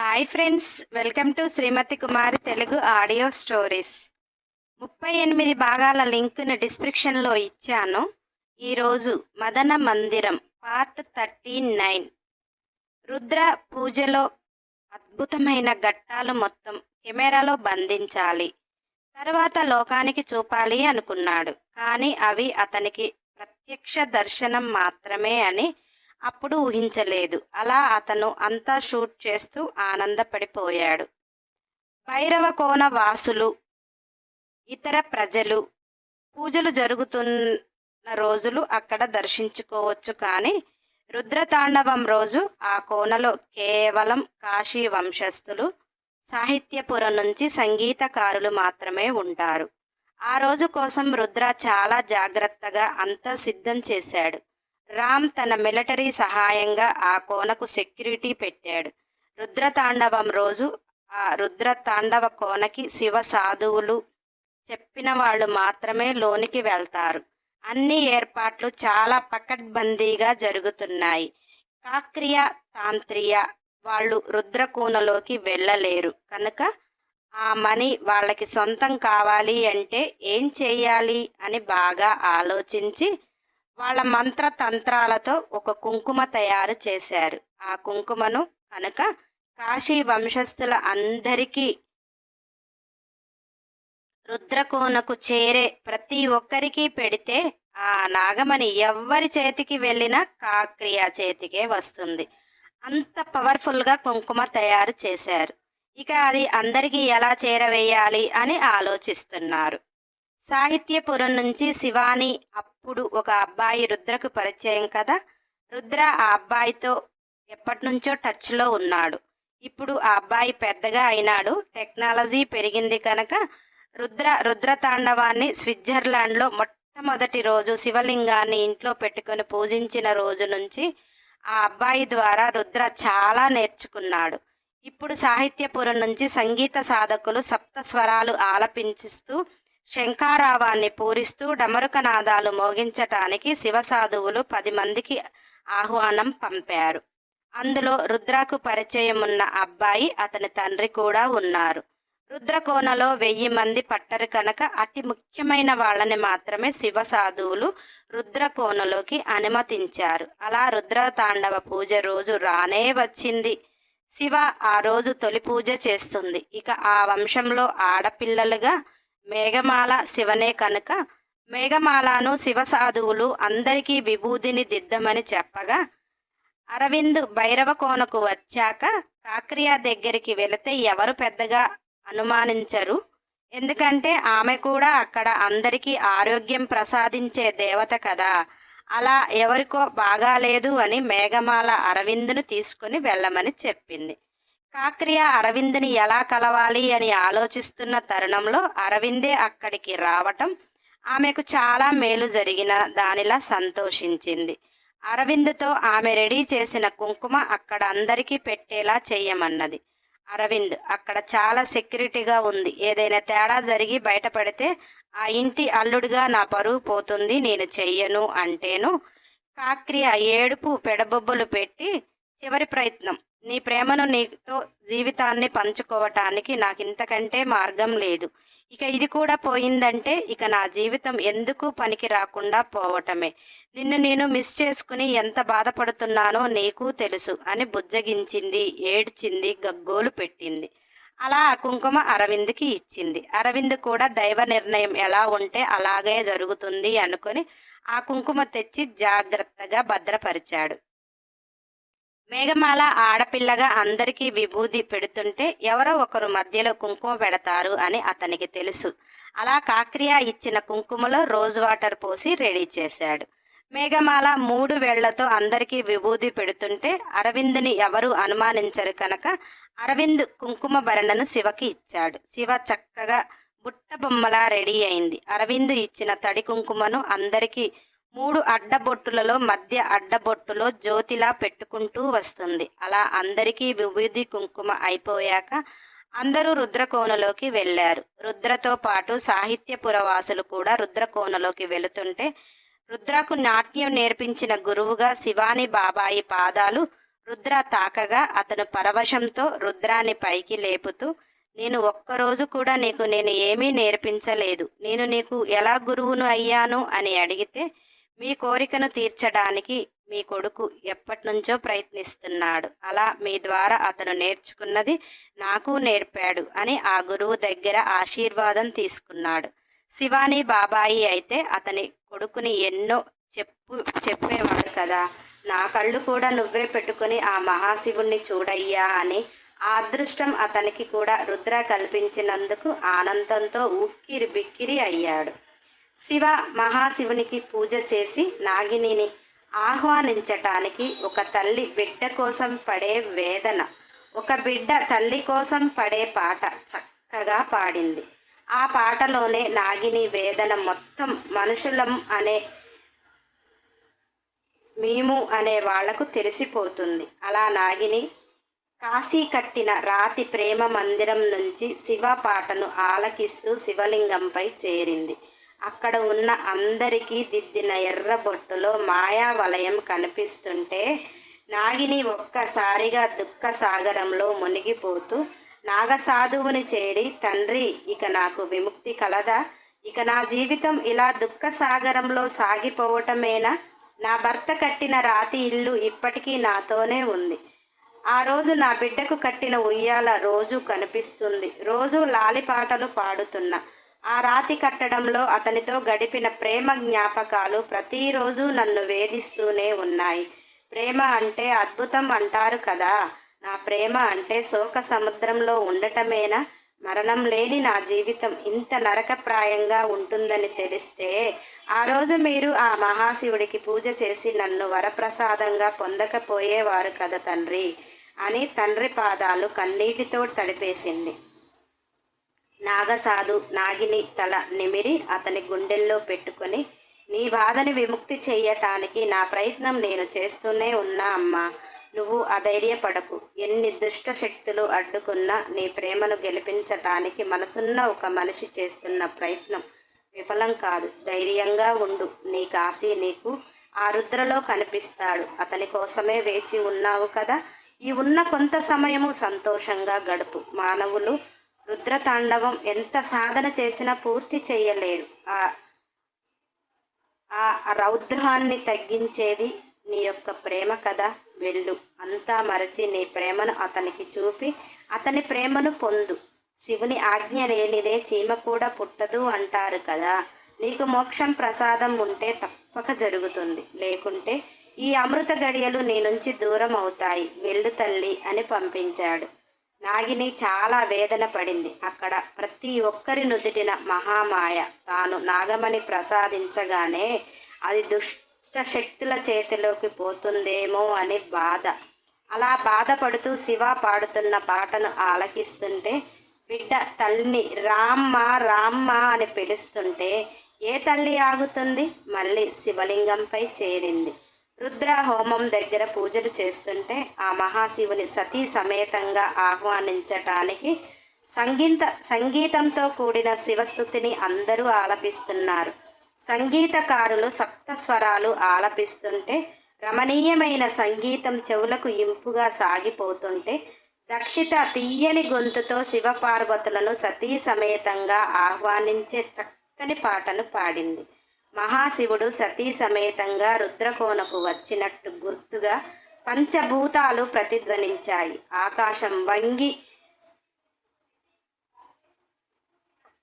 Hi friends welcome to Srimathi Kumari Telugu audio stories. ముప్పై ఎనిమిది భాగాల లింక్ను డిస్క్రిప్షన్లో ఇచ్చాను. ఈరోజు మదన మందిరం పార్ట్ థర్టీ నైన్. రుద్ర పూజలో అద్భుతమైన ఘట్టాలు మొత్తం కెమెరాలో బంధించాలి. తర్వాత లోకానికి చూపాలి అనుకున్నాడు. కానీ అవి అతనికి ప్రత్యక్ష దర్శనం మాత్రమే అని అప్పుడు ఊహించలేదు. అలా అతను అంతా షూట్ చేస్తూ ఆనందపడిపోయాడు. భైరవ కోన వాసులు ఇతర ప్రజలు పూజలు జరుగుతున్న రోజులు అక్కడ దర్శించుకోవచ్చు కానీ రుద్రతాండవం రోజు ఆ కోనలో కేవలం కాశీ వంశస్థులు సాహిత్యపురం నుంచి సంగీతకారులు మాత్రమే ఉంటారు. ఆ రోజు కోసం రుద్ర చాలా జాగ్రత్తగా అంతా సిద్ధం చేశాడు. రామ్ తన మిలిటరీ సహాయంగా ఆ కోనకు సెక్యూరిటీ పెట్టాడు. రుద్రతాండవం రోజు ఆ రుద్రతాండవ కోనకి శివ సాధువులు చెప్పిన వాళ్ళు మాత్రమే లోనికి వెళ్తారు. అన్ని ఏర్పాట్లు చాలా పకడ్బందీగా జరుగుతున్నాయి. కాక్రియ తాంత్రియ వాళ్ళు రుద్రకూనలోకి వెళ్ళలేరు. కనుక ఆ మనీ వాళ్ళకి సొంతం కావాలి అంటే ఏం చేయాలి అని బాగా ఆలోచించి వాళ్ళ మంత్ర తంత్రాలతో ఒక కుంకుమ తయారు చేశారు. ఆ కుంకుమను కనుక కాశీ వంశస్థుల అందరికీ రుద్రకోనకు చేరే ప్రతి ఒక్కరికి పెడితే ఆ నాగమణి ఎవ్వరి చేతికి వెళ్ళినా కాక్రియ చేతికే వస్తుంది. అంత పవర్ఫుల్గా కుంకుమ తయారు చేశారు. ఇక అది అందరికీ ఎలా చేరవేయాలి అని ఆలోచిస్తున్నారు. సాహిత్యపురం నుంచి శివాని అప్పుడు ఒక అబ్బాయి రుద్రకు పరిచయం కదా. రుద్ర ఆ అబ్బాయితో ఎప్పటినుంచో టచ్లో ఉన్నాడు. ఇప్పుడు ఆ అబ్బాయి పెద్దగా అయినాడు. టెక్నాలజీ పెరిగింది కనుక రుద్ర రుద్ర తాండవాన్ని స్విట్జర్లాండ్లో మొట్టమొదటి రోజు శివలింగాన్ని ఇంట్లో పెట్టుకొని పూజించిన రోజు నుంచి ఆ అబ్బాయి ద్వారా రుద్ర చాలా నేర్చుకున్నాడు. ఇప్పుడు సాహిత్యపురం నుంచి సంగీత సాధకులు సప్త స్వరాలు ఆలపించిస్తూ శంఖారావాన్ని పూరిస్తూ డమరుకనాదాలు మోగించటానికి శివసాధువులు పది మందికి ఆహ్వానం పంపారు. అందులో రుద్రకు పరిచయం ఉన్న అబ్బాయి అతని తండ్రి కూడా ఉన్నారు. రుద్రకోనలో వెయ్యి మంది పట్టరు కనుక అతి ముఖ్యమైన వాళ్ళని మాత్రమే శివ సాధువులు రుద్రకోనలోకి అనుమతించారు. అలా రుద్ర తాండవ పూజ రోజు రానే వచ్చింది. శివ ఆ రోజు తొలి పూజ చేస్తుంది. ఇక ఆ వంశంలో ఆడపిల్లలుగా మేఘమాల శివనే కనుక మేఘమాలను శివ సాధువులు అందరికీ విభూదిని దిద్దమని చెప్పగా అరవింద్ భైరవ కోనకు వచ్చాక కాక్రియా దగ్గరికి వెళితే ఎవరు పెద్దగా అనుమానించరు. ఎందుకంటే ఆమె కూడా అక్కడ అందరికీ ఆరోగ్యం ప్రసాదించే దేవత కదా. అలా ఎవరికో బాగాలేదు అని మేఘమాల అరవిందును తీసుకుని వెళ్ళమని చెప్పింది. కాక్రియ అరవింద్ని ఎలా కలవాలి అని ఆలోచిస్తున్న తరుణంలో అరవిందే అక్కడికి రావటం ఆమెకు చాలా మేలు జరిగిన దానిలా సంతోషించింది. అరవింద్తో ఆమె రెడీ చేసిన కుంకుమ అక్కడ అందరికీ పెట్టేలా చేయమన్నది అరవింద్ అక్కడ చాలా సెక్యూరిటీగా ఉంది. ఏదైనా తేడా జరిగి బయటపడితే ఆ ఇంటి అల్లుడిగా నా పరువు పోతుంది నేను చెయ్యను అంటేను కాక్రియ ఏడుపు పెడబొబ్బలు పెట్టి చివరి ప్రయత్నం. నీ ప్రేమను నీతో జీవితాన్ని పంచుకోవటానికి నాకు ఇంతకంటే మార్గం లేదు. ఇక ఇది కూడా పోయిందంటే ఇక నా జీవితం ఎందుకు పనికి రాకుండా పోవటమే. నిన్ను నేను మిస్ చేసుకుని ఎంత బాధపడుతున్నానో నీకు తెలుసు అని బుజ్జగించింది ఏడ్చింది గగ్గోలు పెట్టింది. అలా ఆ కుంకుమ అరవింద్కి ఇచ్చింది. అరవింద్ కూడా దైవ నిర్ణయం ఎలా ఉంటే అలాగే జరుగుతుంది అనుకుని ఆ కుంకుమ తెచ్చి జాగ్రత్తగా భద్రపరిచాడు. మేఘమాల ఆడపిల్లగా అందరికీ విభూది పెడుతుంటే ఎవరో ఒకరు మధ్యలో కుంకుమ పెడతారు అని అతనికి తెలుసు. అలా కాక్రియా ఇచ్చిన కుంకుమలో రోజ్ వాటర్ పోసి రెడీ చేశాడు. మేఘమాల మూడు వేళ్ళతో అందరికీ విభూది పెడుతుంటే అరవింద్ని ఎవరు అనుమానించరు కనుక అరవింద్ కుంకుమ భరణను శివకి ఇచ్చాడు. శివ చక్కగా బుట్ట బొమ్మలా రెడీ అయింది. అరవింద్ ఇచ్చిన తడి కుంకుమను అందరికీ మూడు అడ్డబొట్టులలో మధ్య అడ్డబొట్టులో జ్యోతిలా పెట్టుకుంటూ వస్తుంది. అలా అందరికీ విభూది కుంకుమ అయిపోయాక అందరూ రుద్రకోనలోకి వెళ్ళారు. రుద్రతో పాటు సాహిత్యపురవాసులు కూడా రుద్రకోనలోకి వెళుతుంటే రుద్రకు నాట్యం నేర్పించిన గురువుగా శివాని బాబాయి పాదాలు రుద్ర తాకగా అతను పరవశంతో రుద్రాన్ని పైకి లేపుతూ నేను ఒక్కరోజు కూడా నీకు నేను ఏమీ నేర్పించలేదు. నేను నీకు ఎలా గురువును అయ్యాను? అని అడిగితే మీ కోరికను తీర్చడానికి మీ కొడుకు ఎప్పటినుంచో ప్రయత్నిస్తున్నాడు. అలా మీ ద్వారా అతను నేర్చుకున్నది నాకు నేర్పాడు అని ఆ గురువు దగ్గర ఆశీర్వాదం తీసుకున్నాడు. శివాని బాబాయి అయితే అతని కొడుకుని ఎన్నో చెప్పు చెప్పేవాడు కదా. నా కళ్ళు కూడా నువ్వే పెట్టుకుని ఆ మహాశివుణ్ణి చూడయ్యా అని ఆ అదృష్టం అతనికి కూడా రుద్ర కల్పించినందుకు ఆనందంతో ఉక్కిరి బిక్కిరి అయ్యాడు. శివ మహాశివునికి పూజ చేసి నాగినిని ఆహ్వానించటానికి ఒక తల్లి బిడ్డ కోసం పడే వేదన. ఒక బిడ్డ తల్లి కోసం పడే పాట చక్కగా పాడింది. ఆ పాటలోనే నాగిని వేదన మొత్తం మనుషులం అనే మేము అనే వాళ్ళకు తెలిసిపోతుంది. అలా నాగిని కాశీ కట్టిన రాతి ప్రేమ మందిరం నుంచి శివ పాటను ఆలకిస్తూ శివలింగంపై చేరింది. అక్కడ ఉన్న అందరికీ దిద్దిన ఎర్ర బొట్టులో మాయా వలయం కనిపిస్తుంటే నాగిని ఒక్కసారిగా దుఃఖ సాగరంలో మునిగిపోతూ నాగసాధువుని చేరి తండ్రి ఇక నాకు విముక్తి కలదా? ఇక నా జీవితం ఇలా దుఃఖ సాగరంలో సాగిపోవటమేనా? నా భర్త కట్టిన రాతి ఇల్లు ఇప్పటికీ నాతోనే ఉంది. ఆ రోజు నా బిడ్డకు కట్టిన ఉయ్యాల రోజు కనిపిస్తుంది. రోజు లాలిపాటలు పాడుతున్నా. ఆ రాతి కట్టడంలో అతనితో గడిపిన ప్రేమ జ్ఞాపకాలు ప్రతిరోజు నన్ను వేధిస్తూనే ఉన్నాయి. ప్రేమ అంటే అద్భుతం అంటారు కదా. నా ప్రేమ అంటే శోక సముద్రంలో ఉండటమేనా? మరణం లేని నా జీవితం ఇంత నరకప్రాయంగా ఉంటుందని తెలిస్తే ఆ రోజు మీరు ఆ మహాశివుడికి పూజ చేసి నన్ను వరప్రసాదంగా పొందకపోయేవారు కదా తండ్రి అని తండ్రి పాదాలు కన్నీటితో తడిపేసింది. నాగసాధు నాగిని తల నిమిరి అతని గుండెల్లో పెట్టుకొని నీ బాధని విముక్తి చెయ్యటానికి నా ప్రయత్నం నేను చేస్తూనే ఉన్నా అమ్మా. నువ్వు అధైర్యపడకు. ఎన్ని దుష్ట శక్తులు అడ్డుకున్నా నీ ప్రేమను గెలిపించటానికి మనసున్న ఒక మనిషి చేస్తున్న ప్రయత్నం విఫలం కాదు. ధైర్యంగా ఉండు. నీ కాశీ నీకు ఆ రుద్రలో కనిపిస్తాడు. అతని కోసమే వేచి ఉన్నావు కదా. ఈ ఉన్న కొంత సమయము సంతోషంగా గడుపు. మానవులు రుద్రతాండవం ఎంత సాధన చేసినా పూర్తి చేయలేరు ఆ ఆ రౌద్రాన్ని తగ్గించేది నీ యొక్క ప్రేమ కదా వెళ్ళు. అంతా మరచి నీ ప్రేమను అతనికి చూపి అతని ప్రేమను పొందు. శివుని ఆజ్ఞ లేనిదే చీమ కూడా పుట్టదు అంటారు కదా. నీకు మోక్షం ప్రసాదం ఉంటే తప్పక జరుగుతుంది. లేకుంటే ఈ అమృత గడియలు నీ నుంచి దూరం అవుతాయి. వెళ్ళు తల్లి అని పంపించాడు. నాగిని చాలా వేదన పడింది. అక్కడ ప్రతి ఒక్కరి నుదిటిన మహామాయ. తాను నాగమణి ప్రసాదించగానే అది దుష్ట శక్తుల చేతిలోకి పోతుందేమో అని బాధ. అలా బాధపడుతూ శివ పాడుతున్న పాటను ఆలకిస్తుంటే బిడ్డ తల్లిని రామ్మ రామ్మ అని పిలుస్తుంటే ఏ తల్లి ఆగుతుంది? మళ్ళీ శివలింగంపై చేరింది. రుద్ర హోమం దగ్గర పూజలు చేస్తుంటే ఆ మహాశివుని సతీ సమేతంగా ఆహ్వానించటానికి సంగీత సంగీతంతో కూడిన శివస్థుతిని అందరూ ఆలపిస్తున్నారు. సంగీతకారులు సప్త స్వరాలు ఆలపిస్తుంటే రమణీయమైన సంగీతం చెవులకు ఇంపుగా సాగిపోతుంటే దక్షిత తీయని గొంతుతో శివపార్వతులను సతీ సమేతంగా ఆహ్వానించే చక్కని పాటను పాడింది. మహాశివుడు సతీ సమేతంగా రుద్రకోనకు వచ్చినట్టు గుర్తుగా పంచభూతాలు ప్రతిధ్వనించాయి. ఆకాశం వంగి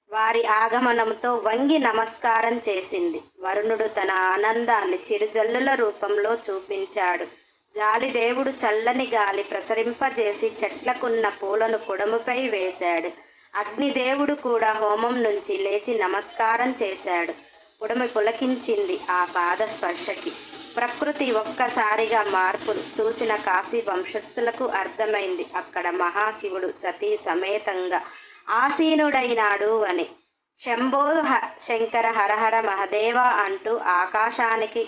వారి ఆగమనంతో వంగి నమస్కారం చేసింది. వరుణుడు తన ఆనందాన్ని చిరుజల్లుల రూపంలో చూపించాడు. గాలిదేవుడు చల్లని గాలి ప్రసరింపజేసి చెట్లకున్న పూలను కుడముపై వేశాడు. అగ్నిదేవుడు కూడా హోమం నుంచి లేచి నమస్కారం చేశాడు. పుడమి పులకించింది ఆ పాద స్పర్శకి. ప్రకృతి ఒక్కసారిగా మార్పులు చూసిన కాశీ వంశస్థులకు అర్థమైంది. అక్కడ మహాశివుడు సతీ సమేతంగా ఆసీనుడైనాడు అని. శంభో శంకర హరహర మహదేవ అంటూ ఆకాశానికి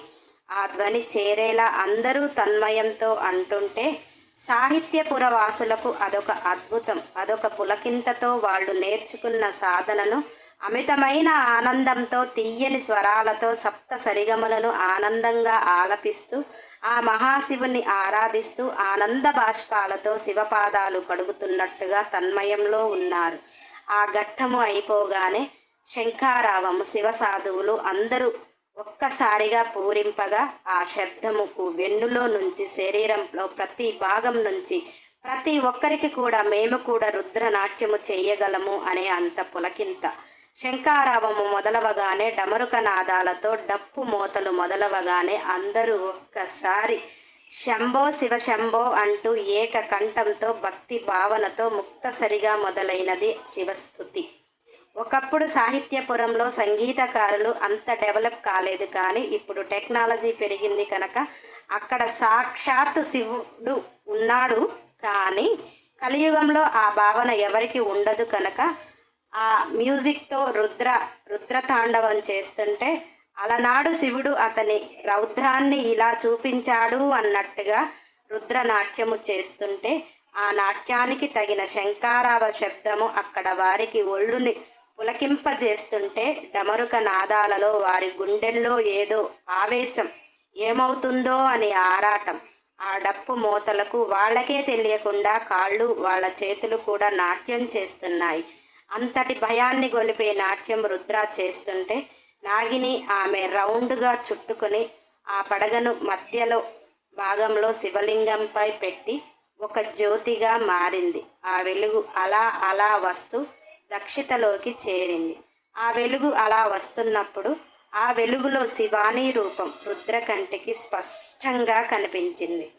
ఆ ధ్వని చేరేలా అందరూ తన్మయంతో అంటుంటే సాహిత్యపుర వాసులకు అదొక అద్భుతం. అదొక పులకింతతో వాళ్ళు నేర్చుకున్న సాధనను అమితమైన ఆనందంతో తీయని స్వరాలతో సప్త సరిగమలను ఆనందంగా ఆలపిస్తూ ఆ మహాశివుని ఆరాధిస్తూ ఆనంద బాష్పాలతో శివపాదాలు కడుగుతున్నట్టుగా తన్మయంలో ఉన్నారు. ఆ ఘట్టము అయిపోగానే శంఖారావము శివసాధువులు అందరూ ఒక్కసారిగా పూరింపగా ఆ శబ్దముకు వెన్నులో నుంచి శరీరంలో ప్రతి భాగం నుంచి ప్రతి ఒక్కరికి కూడా మేము కూడా రుద్రనాట్యము చేయగలము అనే అంత పులకింత. శంఖారావము మొదలవగానే డమరుక నాదాలతో డప్పు మోతలు మొదలవగానే అందరూ ఒక్కసారి శంభో శివ శంభో అంటూ ఏక కంఠంతో భక్తి భావనతో ముక్తసరిగా మొదలైనది శివస్థుతి. ఒకప్పుడు సాహిత్యపురంలో సంగీతకారులు అంత డెవలప్ కాలేదు కానీ ఇప్పుడు టెక్నాలజీ పెరిగింది కనుక అక్కడ సాక్షాత్తు శివుడు ఉన్నాడు కానీ కలియుగంలో ఆ భావన ఎవరికి ఉండదు కనుక ఆ మ్యూజిక్తో రుద్ర రుద్రతాండవం చేస్తుంటే అలనాడు శివుడు అతని రౌద్రాన్ని ఇలా చూపించాడు అన్నట్టుగా రుద్రనాట్యము చేస్తుంటే ఆ నాట్యానికి తగిన శంకారావ శబ్దము అక్కడ వారికి ఒళ్ళుని పులకింపజేస్తుంటే డమరుక నాదాలలో వారి గుండెల్లో ఏదో ఆవేశం ఏమవుతుందో అని ఆరాటం. ఆ డప్పు మోతలకు వాళ్ళకే తెలియకుండా కాళ్ళు వాళ్ళ చేతులు కూడా నాట్యం చేస్తున్నాయి. అంతటి భయాన్ని గొలిపే నాట్యం రుద్ర చేస్తుంటే నాగిని ఆమె రౌండ్గా చుట్టుకొని ఆ పడగను మధ్యలో భాగంలో శివలింగంపై పెట్టి ఒక జ్యోతిగా మారింది. ఆ వెలుగు అలా అలా వస్తూ దక్షితలోకి చేరింది. ఆ వెలుగు అలా వస్తున్నప్పుడు ఆ వెలుగులో శివాని రూపం రుద్ర కంటికి స్పష్టంగా కనిపించింది.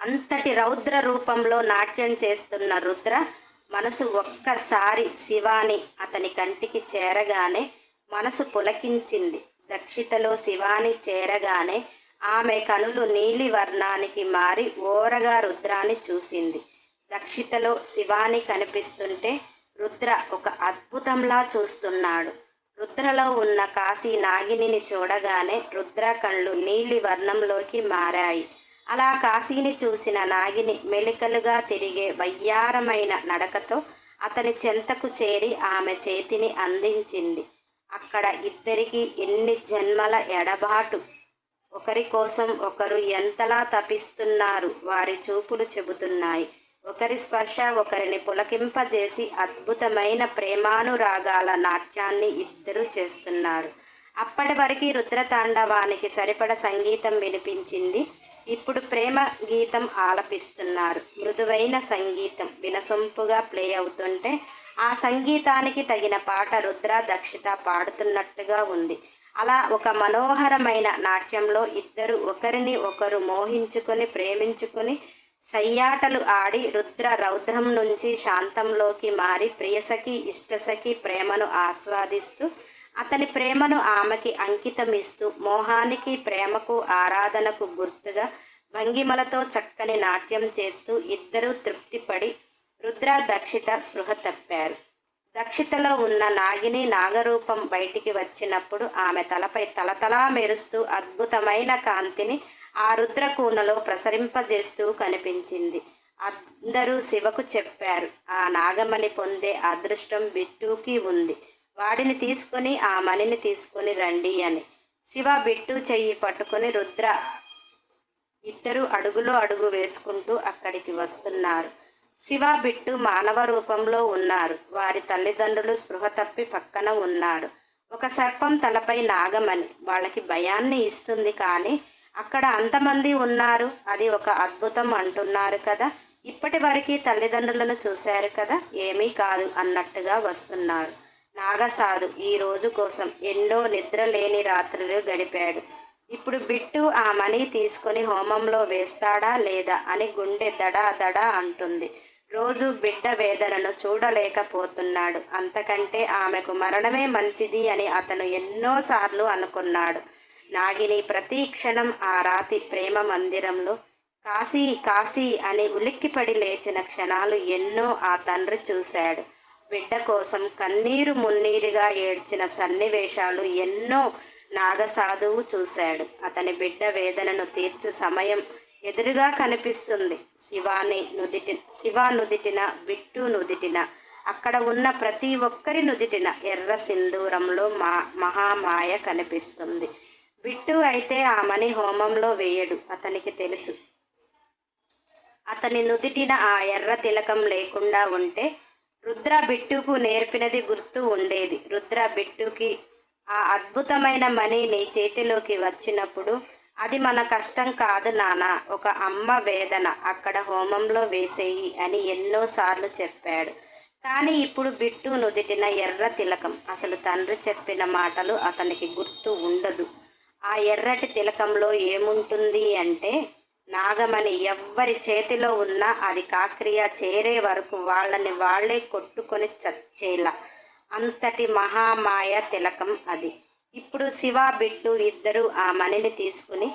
అంతటి రౌద్ర రూపంలో నాట్యం చేస్తున్న రుద్ర మనసు ఒక్కసారి శివాని అతని కంటికి చేరగానే మనసు పులకించింది. దక్షితలో శివాని చేరగానే ఆమె కనులు నీలి వర్ణానికి మారి ఓరగా రుద్రాన్ని చూసింది. దక్షితలో శివాని కనిపిస్తుంటే రుద్ర ఒక అద్భుతంలా చూస్తున్నాడు. రుద్రలో ఉన్న కాశీ నాగినిని చూడగానే రుద్ర కళ్ళు నీలి వర్ణంలోకి మారాయి. అలా కాశీని చూసిన నాగిని మెలికలుగా తిరిగే వయ్యారమైన నడకతో అతని చెంతకు చేరి ఆమె చేతిని అందించింది. అక్కడ ఇద్దరికి ఎన్ని జన్మల ఎడబాటు? ఒకరి కోసం ఒకరు ఎంతలా తపిస్తున్నారు? వారి చూపులు చెబుతున్నాయి. ఒకరి స్పర్శ ఒకరిని పులకింపజేసి అద్భుతమైన ప్రేమానురాగాల నాట్యాన్ని ఇద్దరు చేస్తున్నారు. అప్పటి వరకు రుద్రతాండవానికి సరిపడ సంగీతం వినిపించింది ఇప్పుడు ప్రేమ గీతం ఆలపిస్తున్నారు. మృదువైన సంగీతం వినసొంపుగా ప్లే అవుతుంటే ఆ సంగీతానికి తగిన పాట రుద్ర దక్షిత పాడుతున్నట్టుగా ఉంది. అలా ఒక మనోహరమైన నాట్యంలో ఇద్దరు ఒకరిని ఒకరు మోహించుకొని ప్రేమించుకొని సయ్యాటలు ఆడి రుద్ర రౌద్రం నుంచి శాంతంలోకి మారి ప్రియసఖి ఇష్టసకి ప్రేమను ఆస్వాదిస్తూ అతని ప్రేమను ఆమెకి అంకితమిస్తూ మోహానికి ప్రేమకు ఆరాధనకు గుర్తుగా భంగిమలతో చక్కని నాట్యం చేస్తూ ఇద్దరూ తృప్తిపడి రుద్ర దక్షిత స్పృహ తప్పారు. దక్షితలో ఉన్న నాగిని నాగరూపం బయటికి వచ్చినప్పుడు ఆమె తలపై తలతలా మెరుస్తూ అద్భుతమైన కాంతిని ఆ రుద్రకూనలో ప్రసరింపజేస్తూ కనిపించింది. అందరూ శివకు చెప్పారు ఆ నాగమణి పొందే అదృష్టం బిట్టుకి ఉంది. వాడిని తీసుకొని ఆ మణిని తీసుకొని రండి అని. శివ బిట్టు చెయ్యి పట్టుకొని రుద్ర ఇద్దరు అడుగులో అడుగు వేసుకుంటూ అక్కడికి వస్తున్నారు. శివ బిట్టు మానవ రూపంలో ఉన్నారు. వారి తల్లిదండ్రులు స్పృహ తప్పి పక్కన ఉన్నారు. ఒక సర్పం తలపై నాగమని వాళ్ళకి భయాన్ని ఇస్తుంది కానీ అక్కడ అంతమంది ఉన్నారు. అది ఒక అద్భుతం అంటున్నారు కదా. ఇప్పటి వరకు తల్లిదండ్రులను చూశారు కదా? ఏమీ కాదు అన్నట్టుగా వస్తున్నారు. నాగసాధు ఈ రోజు కోసం ఎన్నో నిద్ర లేని రాత్రులు గడిపాడు. ఇప్పుడు బిట్టు ఆ మనీ తీసుకొని హోమంలో వేస్తాడా లేదా అని గుండె దడా దడా అంటుంది. రోజు బిడ్డ వేదనను చూడలేకపోతున్నాడు. అంతకంటే ఆమెకు మరణమే మంచిది అని అతను ఎన్నోసార్లు అనుకున్నాడు. నాగిని ప్రతి క్షణం ఆ రాతి ప్రేమ మందిరంలో కాశీ కాశీ అని ఉలిక్కిపడి లేచిన క్షణాలు ఎన్నో ఆ తండ్రి చూశాడు. బిడ్డ కోసం కన్నీరు మున్నీరుగా ఏడ్చిన సన్నివేశాలు ఎన్నో నాగసాధువు చూశాడు. అతని బిడ్డ వేదనను తీర్చు సమయం ఎదురుగా కనిపిస్తుంది. శివాని నుదిటి శివ నుదిటిన బిట్టు నుదిటిన అక్కడ ఉన్న ప్రతి ఒక్కరి నుదిటిన ఎర్ర సింధూరంలో మా మహామాయ కనిపిస్తుంది. బిట్టు అయితే ఆ మణి హోమంలో వేయడు అతనికి తెలుసు. అతని నుదిటిన ఆ ఎర్ర తిలకం లేకుండా ఉంటే రుద్ర బిట్టుకు నేర్పినది గుర్తు ఉండేది. రుద్ర బిట్టుకి ఆ అద్భుతమైన మనీ నీ చేతిలోకి వచ్చినప్పుడు అది మన కష్టం కాదు నాన్న ఒక అమ్మ వేదన అక్కడ హోమంలో వేసేయి అని ఎన్నోసార్లు చెప్పాడు. కానీ ఇప్పుడు బిట్టు నుదిటిన ఎర్ర తిలకం. అసలు తండ్రి చెప్పిన మాటలు అతనికి గుర్తు ఉండదు. ఆ ఎర్రటి తిలకంలో ఏముంటుంది అంటే నాగమణి ఎవ్వరి చేతిలో ఉన్నా అది కాక్రియ చేరే వరకు వాళ్ళని వాళ్ళే కొట్టుకొని చచ్చేలా. అంతటి మహామాయ తిలకం అది. ఇప్పుడు శివ బిట్టు ఇద్దరు ఆ మణిని తీసుకుని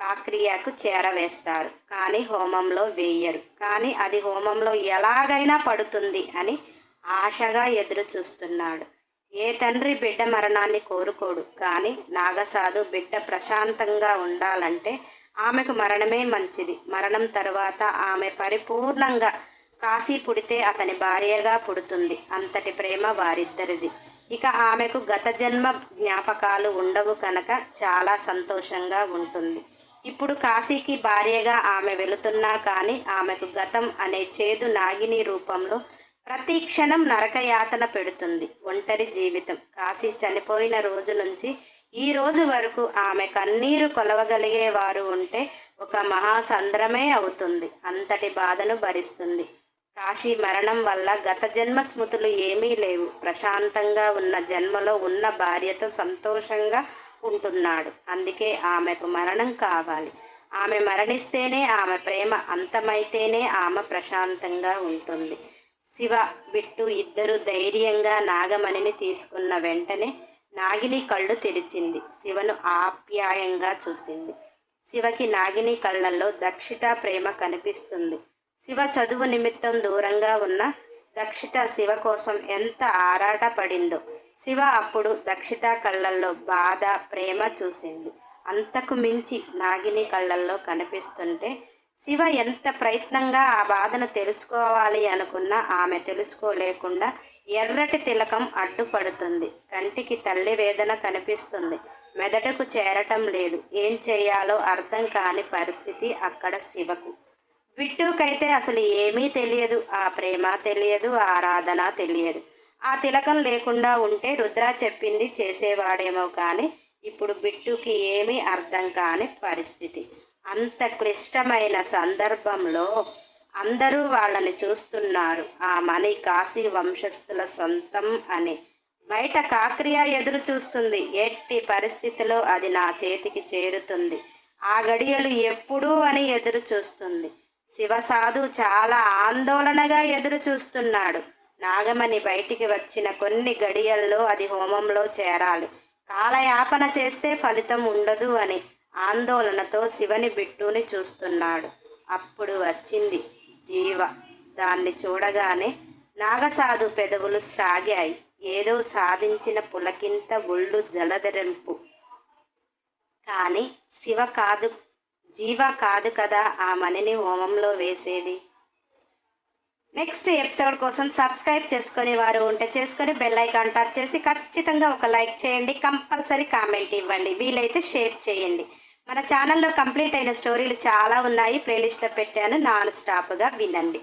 కాక్రియకు చేరవేస్తారు. కానీ హోమంలో వేయరు. కానీ అది హోమంలో ఎలాగైనా పడుతుంది అని ఆశగా ఎదురు చూస్తున్నాడు ఏ తండ్రి బిడ్డ మరణాన్ని కోరుకోడు. కానీ నాగసాధు బిడ్డ ప్రశాంతంగా ఉండాలంటే ఆమెకు మరణమే మంచిది. మరణం తర్వాత ఆమె పరిపూర్ణంగా కాశీ పుడితే అతని భార్యగా పుడుతుంది. అంతటి ప్రేమ వారిద్దరిది. ఇక ఆమెకు గత జన్మ జ్ఞాపకాలు ఉండవు కనుక చాలా సంతోషంగా ఉంటుంది. ఇప్పుడు కాశీకి భార్యగా ఆమె వెళుతున్నా కానీ ఆమెకు గతం అనే చేదు నాగిని రూపంలో ప్రతి క్షణం నరకయాతన పెడుతుంది. ఒంటరి జీవితం. కాశీ చనిపోయిన రోజు నుంచి ఈ రోజు వరకు ఆమె కన్నీరు కొలవగలిగే వారు ఉంటే ఒక మహాసంద్రమే అవుతుంది. అంతటి బాధను భరిస్తుంది. కాశీ మరణం వల్ల గత జన్మ స్మృతులు ఏమీ లేవు. ప్రశాంతంగా ఉన్న జన్మలో ఉన్న భార్యతో సంతోషంగా ఉంటున్నాడు. అందుకే ఆమెకు మరణం కావాలి. ఆమె మరణిస్తేనే ఆమె ప్రేమ అంతమైతేనే ఆమె ప్రశాంతంగా ఉంటుంది. శివ బిట్టు ఇద్దరు ధైర్యంగా నాగమణిని తీసుకున్న వెంటనే నాగిని కళ్ళు తెరిచింది. శివను ఆప్యాయంగా చూసింది. శివకి నాగిని కళ్ళల్లో దక్షిత ప్రేమ కనిపిస్తుంది. శివ చదువు నిమిత్తం దూరంగా ఉన్న దక్షిత శివ కోసం ఎంత ఆరాట పడిందో శివ అప్పుడు దక్షిత కళ్ళల్లో బాధ ప్రేమ చూసింది. అంతకు మించి నాగిని కళ్ళల్లో కనిపిస్తుంటే శివ ఎంత ప్రయత్నంగా ఆ బాధను తెలుసుకోవాలి అనుకున్నా ఆమె తెలుసుకోలేకుండా ఎర్రటి తిలకం అడ్డుపడుతుంది. కంటికి తల్లి వేదన కనిపిస్తుంది. మెదడుకు చేరటం లేదు. ఏం చేయాలో అర్థం కాని పరిస్థితి అక్కడ శివకు. విట్టుకైతే అసలు ఏమీ తెలియదు. ఆ ప్రేమ తెలియదు. ఆరాధన తెలియదు. ఆ తిలకం లేకుండా ఉంటే రుద్ర చెప్పింది చేసేవాడేమో కానీ ఇప్పుడు బిట్టుకి ఏమీ అర్థం కాని పరిస్థితి. అంత క్లిష్టమైన సందర్భంలో అందరూ వాళ్ళని చూస్తున్నారు. ఆ మణి కాశీ వంశస్థుల సొంతం అని. బయట కాక్రియ ఎదురు చూస్తుంది. ఎట్టి పరిస్థితిలో అది నా చేతికి చేరుతుంది. ఆ గడియలు ఎప్పుడూ అని ఎదురు చూస్తుంది. శివసాధు చాలా ఆందోళనగా ఎదురు చూస్తున్నాడు. నాగమణి బయటికి వచ్చిన కొన్ని గడియల్లో అది హోమంలో చేరాలి. కాలయాపన చేస్తే ఫలితం ఉండదు అని ఆందోళనతో శివని బిట్టుని చూస్తున్నాడు. అప్పుడు వచ్చింది జీవ. దాన్ని చూడగానే నాగసాధు పెదవులు సాగాయి. ఏదో సాధించిన పులకింత ఒళ్ళు జలధరింపు కానీ శివ కాదు జీవ కాదు కదా ఆ మణిని హోమంలో వేసేది? నెక్స్ట్ ఎపిసోడ్ కోసం సబ్స్క్రైబ్ చేసుకొని వారు ఉంటే చేసుకొని బెల్ ఐకాన్ టచ్ చేసి ఖచ్చితంగా ఒక లైక్ చేయండి. కంపల్సరీ కామెంట్ ఇవ్వండి. వీలైతే షేర్ చేయండి. మన ఛానల్లో కంప్లీట్ అయిన స్టోరీలు చాలా ఉన్నాయి. ప్లేలిస్ట్లో పెట్టాను. నాన్ స్టాప్గా వినండి.